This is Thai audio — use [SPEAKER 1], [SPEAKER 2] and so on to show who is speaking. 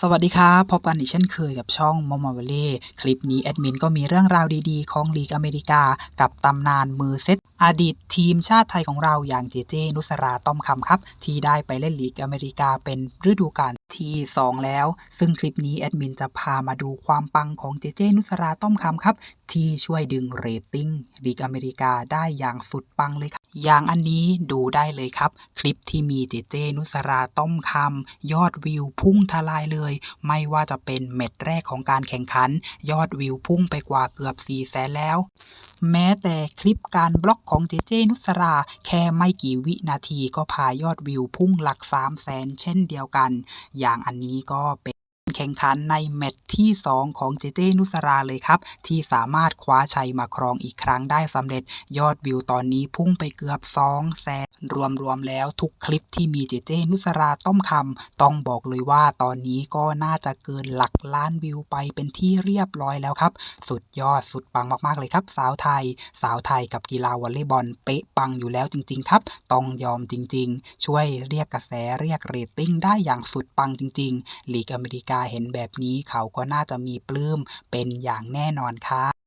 [SPEAKER 1] สวัสดีครับ พบกันอีกเช่นเคยกับช่องมอม o เวเล่คลิปนี้แอดมินก็มีเรื่องราวดีๆ ของลีกอเมริกา กับตำนานมือเซตอดีตทีมชาติไทยของเราอย่างเจเจ นุสราต้อมคำครับ ที่ได้ไปเล่นลีกอเมริกาเป็นฤดูกาลที่ 2 แล้ว ซึ่งคลิปนี้แอดมินจะพามาดูความปังของเจเจ นุสราต้อมคำครับ ที่ช่วยดึงเรตติ้งลีกอเมริกาได้อย่างสุดปังเลยครับ อย่างอันนี้ดูได้เลยครับ คลิปที่มีเจเจนุสราต้อมคำยอดวิวพุ่งทลายเลย ไม่ว่าจะเป็นเม็ดแรกของการแข่งขัน ยอดวิวพุ่งไปกว่าเกือบ4แสนแล้ว แม้แต่คลิปการบล็อกของเจเจนุสรา แค่ไม่กี่วินาทีก็พายอดวิวพุ่งหลัก3 0 0แสนเช่นเดียวกัน อย่างอันนี้ก็เป็น แข่งขันในแมตช์ที่ 2 ของเจเจนุสราเลยครับ ที่สามารถคว้าชัยมาครองอีกครั้งได้สำเร็จยอดวิวตอนนี้พุ่งไปเกือบ2แสนรวมๆแล้วทุกคลิปที่มีเจเจนุสราต้อมคำต้องบอกเลยว่าตอนนี้ก็น่าจะเกินหลักล้านวิวไปเป็นที่เรียบร้อยแล้วครับ สุดยอดสุดปังมากๆเลยครับ สาวไทย สาวไทยกับกีฬาวอลเลย์บอลเป๊ะปังอยู่แล้วจริง ๆ ครับ ต้องยอมจริง ๆ ช่วยเรียกกระแสเรียกเรตติ้งได้อย่างสุดปังจริง ๆ ลีกอเมริกาเห็นแบบนี้เขาก็น่าจะมีปลื้มเป็นอย่างแน่นอนครับ